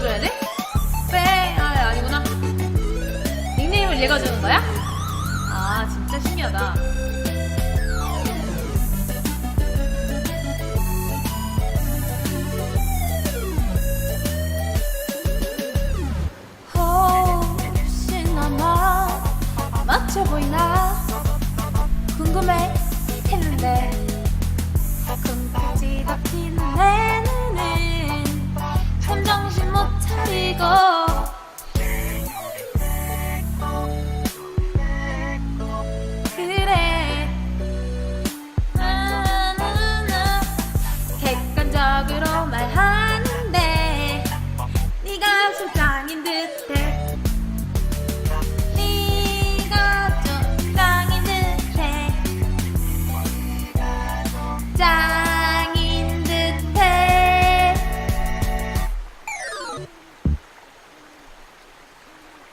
줘야 돼? 빼. 아, 아니구나. 닉네임을 얘가 주는 거야? 아, 진짜 신기하다. 혹시나마 맞춰 보이나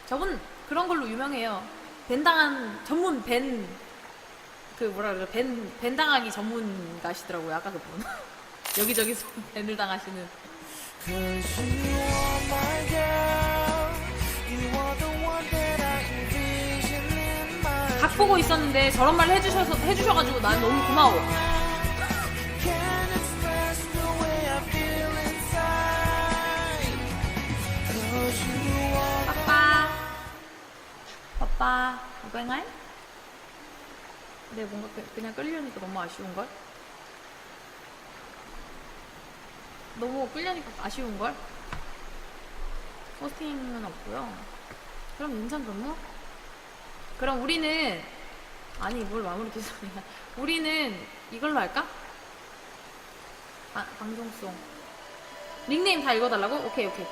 저분 그런 걸로 유명해요. 벤당한 전문 벤 그 뭐라 그래 벤, 벤 당하기 전문가시더라고요 아까 그분. 여기저기서 벤을 당하시는. 각 보고 있었는데 저런 말 해주셔서 해주셔가지고 난 너무 고마워 빠빠 이거인가요? 근데 뭔가 그- 그냥 끌려니까 너무 아쉬운걸? 너무 끌려니까 아쉬운걸? 포스팅은 없고요 그럼 인천 근무? 그럼 우리는 아니 뭘 마무리 기술이야 우리는 이걸로 할까? 아, 방송송 닉네임 다 읽어달라고? 오케이 오케이